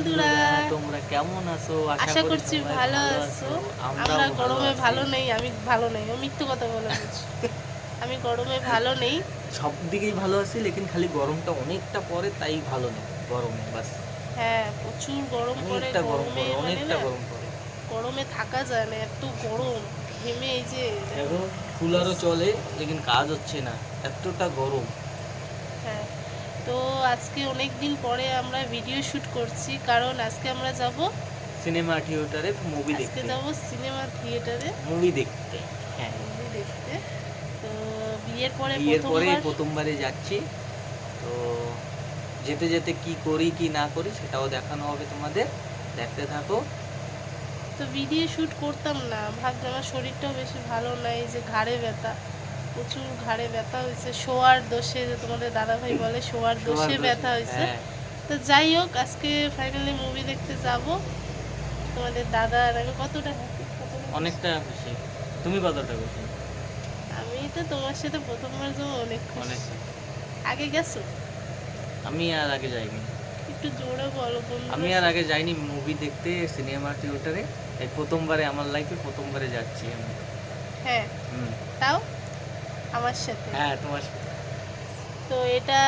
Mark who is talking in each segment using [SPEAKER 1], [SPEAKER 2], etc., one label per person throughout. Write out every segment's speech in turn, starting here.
[SPEAKER 1] বন্ধুরা
[SPEAKER 2] তোমরা কেমন আছো?
[SPEAKER 1] আশা করছি ভালো আছো। আমরা গরমে ভালো নেই আমি ভালো নেই ও মিথ্যে কথা বলে আমি গরমে ভালো নেই।
[SPEAKER 2] সব দিকেই ভালো আছি লেকিন খালি গরমটা অনেকটা পরে তাই ভালো নেই গরমে বাস।
[SPEAKER 1] হ্যাঁ প্রচুর গরম পড়ে
[SPEAKER 2] গরম
[SPEAKER 1] মানে
[SPEAKER 2] অনেকটা গরম পড়ে।
[SPEAKER 1] গরমে থাকা যায় না এত গরম ঘেমে এই যে।
[SPEAKER 2] দেখো কুলারও চলে লেকিন কাজ হচ্ছে না এতটা গরম।
[SPEAKER 1] হ্যাঁ। তো আজকে অনেক দিন পরে আমরা ভিডিও শুট করছি কারণ আজকে আমরা যাব
[SPEAKER 2] সিনেমা থিয়েটারে মুভি
[SPEAKER 1] আজকে
[SPEAKER 2] দেখতে।
[SPEAKER 1] যাব সিনেমা থিয়েটারে
[SPEAKER 2] মুভি দেখতে হ্যাঁ।
[SPEAKER 1] মুভি দেখতে। তো বিয়ের পরে
[SPEAKER 2] বিয়ের পরে
[SPEAKER 1] প্রথমবার
[SPEAKER 2] প্রথমবারে যাচ্ছি। তো যেতে যেতে কি করি কি না করি সেটাও দেখানো হবে তোমাদের। দেখতে থাকো।
[SPEAKER 1] তো ভিডিও শুট করতাম না। ভাবছি আমার শরীরটাও বেশি ভালো নাই যে ঘাড়ে ব্যথা। প্রচুর ঘাড়ে ব্যথা হয়েছে শোয়ার দোষে যে তোমাদের দাদা ভাই বলে শোয়ার দোষে ব্যথা হয়েছে।
[SPEAKER 2] হ্যাঁ,
[SPEAKER 1] তো যাই হোক আজকে ফাইনালি মুভি দেখতে যাব। তোমাদের দাদা আর আমি কতটা
[SPEAKER 2] অনেকটা খুশি। তুমি কতটা খুশি?
[SPEAKER 1] আমি তো তোমার সাথে প্রথমবার যাব অনেক খুশি। আগে গেছো?
[SPEAKER 2] আমি আর আগে যাইনি।
[SPEAKER 1] একটু জোরে বলো
[SPEAKER 2] আমি আর আগে যাইনি মুভি দেখতে সিনেমা থিয়েটারে এই প্রথমবারে আমার লাইফে প্রথমবারে যাচ্ছি আমি।
[SPEAKER 1] হ্যাঁ। তাও? আমার সাথে।
[SPEAKER 2] হ্যাঁ তোমার সাথে।
[SPEAKER 1] তো এটা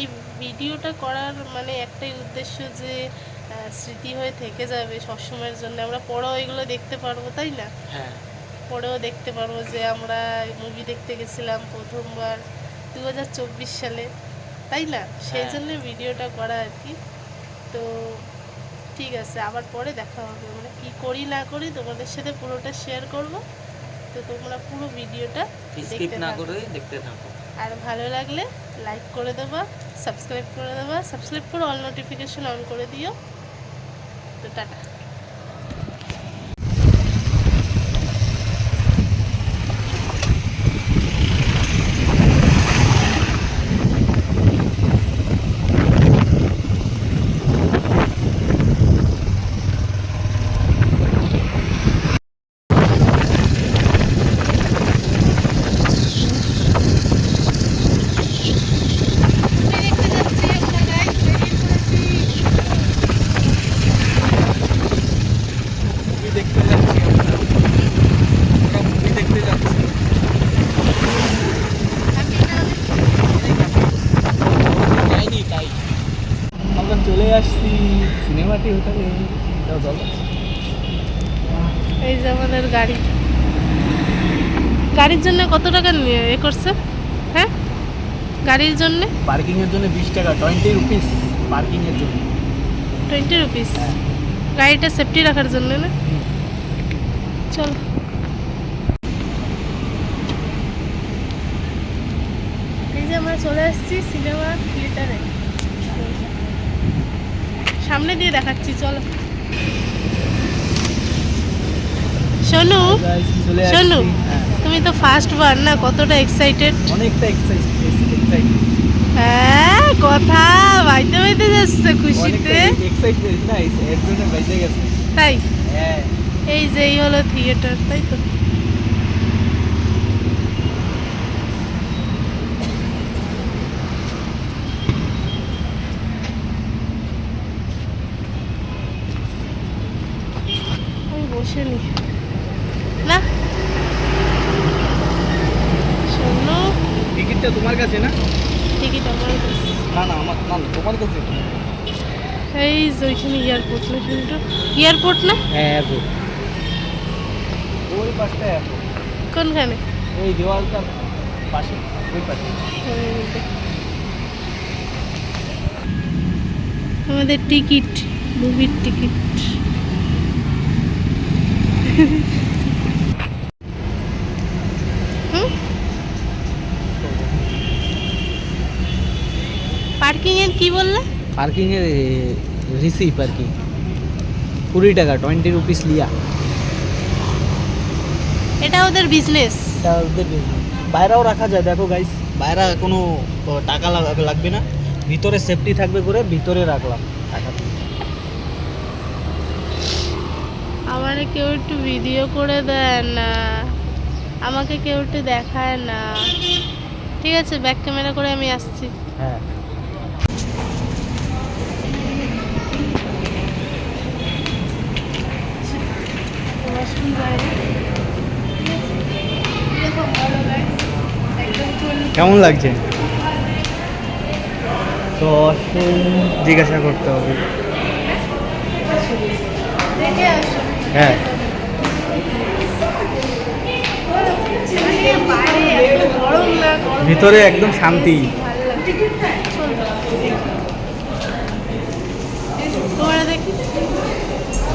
[SPEAKER 1] এই ভিডিওটা করার মানে একটাই উদ্দেশ্য যে স্মৃতি হয়ে থেকে যাবে সবসময়ের জন্য। আমরা পরেও এগুলো দেখতে পারব তাই না?
[SPEAKER 2] হ্যাঁ।
[SPEAKER 1] পরেও দেখতে পারব যে আমরা মুভি দেখতে গেছিলাম প্রথমবার দু হাজার চব্বিশ সালে তাই না? সেই
[SPEAKER 2] হ্যাঁ।
[SPEAKER 1] জন্য ভিডিওটা করা আর কি। তো ঠিক আছে আবার পরে দেখা হবে। মানে কি করি না করি তোমাদের সাথে পুরোটা শেয়ার করব। তো তোমরা পুরো ভিডিওটা
[SPEAKER 2] স্কিপ না করে দেখতে থাকো।
[SPEAKER 1] আর ভালো লাগলে লাইক করে দেবা সাবস্ক্রাইব করে দেবা সাবস্ক্রাইব করে অল নোটিফিকেশন অন করে দিও। তো টাটা
[SPEAKER 2] মুভি দেখতে যাচ্ছি আমরা আমরা মুভি দেখতে যাচ্ছি যাইনি তাই আমরা চলে আসছি সিনেমা এটাও চলো।
[SPEAKER 1] এই যে আমাদের গাড়ি। গাড়ির জন্য কত টাকা নিয়ে এ করছে? হ্যাঁ? গাড়ির জন্য?
[SPEAKER 2] পার্কিং এর জন্য বিশ টাকা টোয়েন্টি রুপিস পার্কিং এর জন্য।
[SPEAKER 1] Twenty rupees. গাড়িটা সেফটি রাখার জন্য না? চল। এই যে আমরা চলে আসছি সিনেমা থিয়েটারে। সামনে দিয়ে দেখাচ্ছি চলো। শোনু শোনো।
[SPEAKER 2] হ্যাঁ,
[SPEAKER 1] তুমি তো ফার্স্ট বার না কতটা এক্সাইটেড
[SPEAKER 2] অনেকটা এক্সাইটেড
[SPEAKER 1] হ্যাঁ কথা বাইতে বাইতে যাচ্ছে খুশিতে।
[SPEAKER 2] এক্সাইটেড না এর জন্য বেঁচে গেছে।
[SPEAKER 1] তাই?
[SPEAKER 2] হ্যাঁ।
[SPEAKER 1] এই যে এই হলো থিয়েটার তাই তো? আমি বসে নি। শোনো।
[SPEAKER 2] টিকিটটা তোমার কাছে না?
[SPEAKER 1] টিকিট আমার কাছে।
[SPEAKER 2] না না আমার না তোমার কাছে।
[SPEAKER 1] এই যে ওইখানে এয়ারপোর্ট না কিন্তু এয়ারপোর্ট না?
[SPEAKER 2] হ্যাঁ এয়ারপোর্ট ওই পাশটা এয়ারপোর্ট
[SPEAKER 1] কোনখানে?
[SPEAKER 2] এই দেওয়ালটার পাশে ওই পাশে।
[SPEAKER 1] আমাদের টিকিট মুভির টিকিট। পার্কিং এর কি বললে?
[SPEAKER 2] পার্কিং এর রিসিভ আর কি কুড়ি টাকা টোয়েন্টি রুপিস লিয়া।
[SPEAKER 1] এটা ওদের বিজনেস
[SPEAKER 2] এটা ওদের business। বাইরেও রাখা যায় দেখো গাইস বাইরে কোনো টাকা লাগবে না। ভিতরে সেফটি থাকবে করে ভিতরে রাখলাম টাকা।
[SPEAKER 1] আমার কেউ একটু ভিডিও করে দেন আমাকে কেউ একটু দেখায় না। ঠিক আছে ব্যাক ক্যামেরা করে আমি আসছি।
[SPEAKER 2] হ্যাঁ।
[SPEAKER 3] কেমন লাগছে? তো জিজ্ঞাসা করতে হবে।
[SPEAKER 1] দেখে
[SPEAKER 3] হ্যাঁ। ভিতরে একদম শান্তি।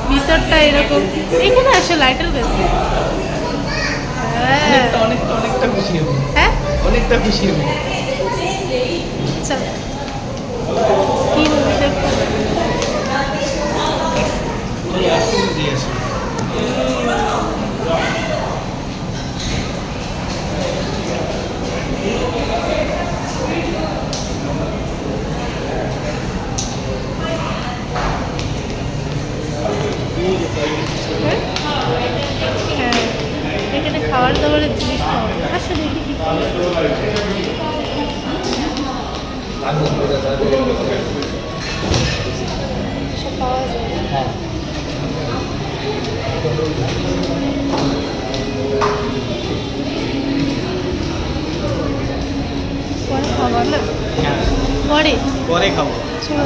[SPEAKER 1] ভিতরটা এরকম। এখানে আসো লাইটের কাছে হ্যাঁ।
[SPEAKER 3] অনেকটা অনেকটা খুশি হব।
[SPEAKER 1] হ্যাঁ?
[SPEAKER 3] অনেকটা খুশি হব।
[SPEAKER 1] চলো কি মুভি দেখব হ্যাঁ? হ্যাঁ এখানে খাবার দাবারের জিনিস পাওয়া যায় আসলে দেখি কি পাওয়া যায়। খাবার না? পরে?
[SPEAKER 3] পরে খাব।
[SPEAKER 1] চলো।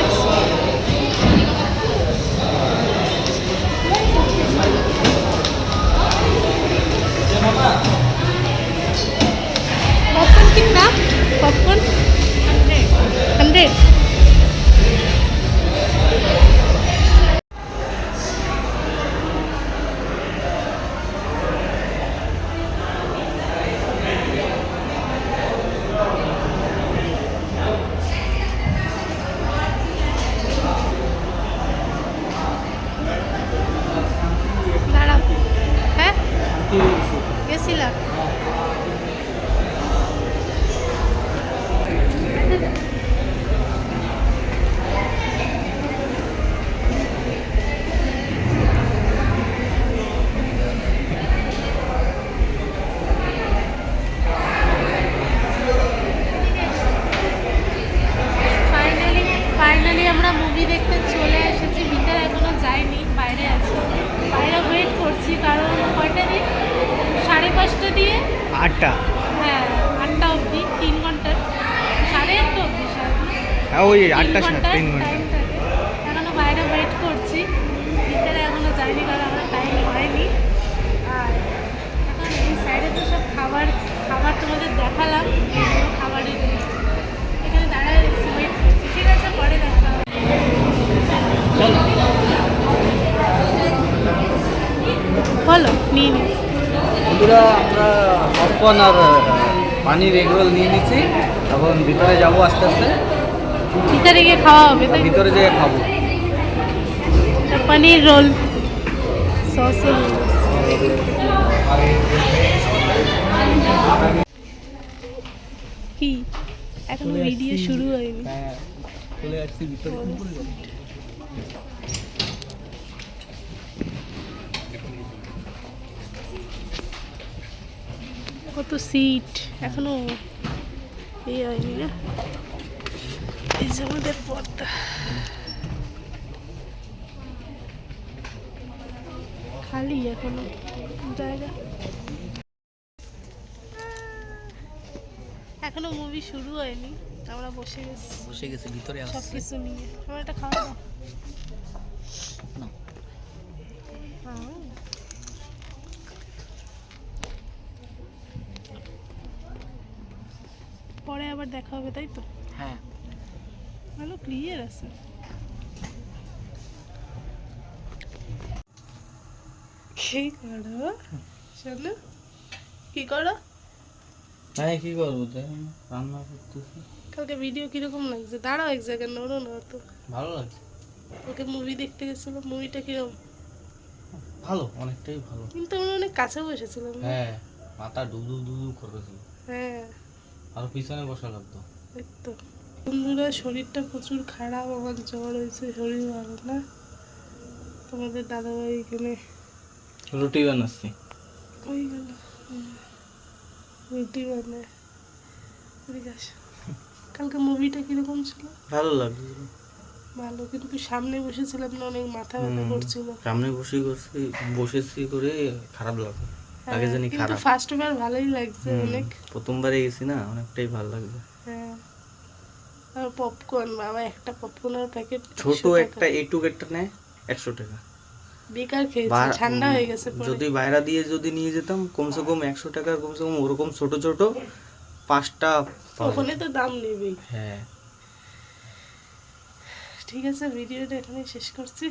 [SPEAKER 1] দেখো।
[SPEAKER 3] আটটা?
[SPEAKER 1] হ্যাঁ আটটা অবধি তিন ঘণ্টা। সাড়ে আটটা অবধি সাড়ে?
[SPEAKER 3] হ্যাঁ ওই আটটা
[SPEAKER 1] ঘণ্টার
[SPEAKER 3] তিন
[SPEAKER 1] ঘণ্টা। থাকে। এখনও বাইরে ওয়েট করছি। ভিতরে এখনও যাইনি কারণ আমার টাইম হয়নি। আর এখন এই সাইডে তো সব খাবার
[SPEAKER 2] পপকর্ন আর পানির এগরোল নিয়ে নিচ্ছি এখন ভিতরে যাব আস্তে আস্তে
[SPEAKER 1] ভিতরে গিয়ে খাওয়া হবে
[SPEAKER 2] ভিতরে যেয়ে খাব
[SPEAKER 1] পনির রোল সস কি এখনও ভিডিও শুরু হয়নি
[SPEAKER 2] হ্যাঁ চলে আসছি ভিতরে
[SPEAKER 1] কত সিট এখনও এই হয়নি না? এই যে আমাদের পর্দা খালি এখনও জায়গা। এখনও মুভি শুরু হয়নি আমরা বসে গেছি।
[SPEAKER 2] বসে গেছি ভিতরে
[SPEAKER 1] সব কিছু নিয়ে। আমার একটা খাওয়া দাও
[SPEAKER 2] না।
[SPEAKER 1] হ্যাঁ। পরে আবার দেখা হবে তাই তো?
[SPEAKER 2] হ্যাঁ।
[SPEAKER 1] ভালো ক্লিয়ার আছে। কি করো? শোনো কি করো?
[SPEAKER 2] হ্যাঁ কি করব রান্না করতেছি।
[SPEAKER 1] কালকে ভিডিও কীরকম লাগছে? দাঁড়াও এক জায়গায় নড়ো না তো।
[SPEAKER 2] ভালো লাগছে?
[SPEAKER 1] ওকে মুভি দেখতে গেছিল মুভিটা কীরকম?
[SPEAKER 2] ভালো অনেকটাই ভালো।
[SPEAKER 1] কিন্তু আমরা অনেক কাছে বসেছিলাম
[SPEAKER 2] হ্যাঁ মাথা ডুবু ডুবু করতেছিল।
[SPEAKER 1] হ্যাঁ।
[SPEAKER 2] আর পিছনে বসা লাগতো
[SPEAKER 1] তো। বন্ধুরা শরীরটা প্রচুর খারাপ আমার জ্বর হয়েছে শরীর ভালো না। তোমাদের দাদাভাই এখানে
[SPEAKER 2] রুটি বানাচ্ছি।
[SPEAKER 1] ওই গেল। রুটি বানায়। কালকে মুভিটা কীরকম ছিল?
[SPEAKER 2] ভালো লাগছে
[SPEAKER 1] ভালো কিন্তু সামনে বসেছিলাম না অনেক মাথা ব্যথা করছিল।
[SPEAKER 2] সামনে বসে করছি বসেছি করে খারাপ লাগে আগে
[SPEAKER 1] হ্যাঁ,
[SPEAKER 2] জানি
[SPEAKER 1] কিন্তু ফার্স্ট বার ভালোই লাগছে অনেক।
[SPEAKER 2] প্রথমবারে গেছি না অনেকটাই ভালো লাগছে।
[SPEAKER 1] হ্যাঁ। আর পপকর্ন বাবা একটা পপকর্নের প্যাকেট
[SPEAKER 2] ছোট একটা এইটুক একটা নেয় একশো টাকা।
[SPEAKER 1] বেকার খেয়েছি ঠান্ডা হয়ে গেছে পরে।
[SPEAKER 2] যদি বাইরা দিয়ে যদি নিয়ে যেতাম কমসে কম একশো টাকা কমসে কম ওরকম ছোট ছোট পাঁচটা
[SPEAKER 1] ওখানে তো দাম নেবেই।
[SPEAKER 2] হ্যাঁ।
[SPEAKER 1] ঠিক আছে ভিডিওটা এখানেই শেষ করছি।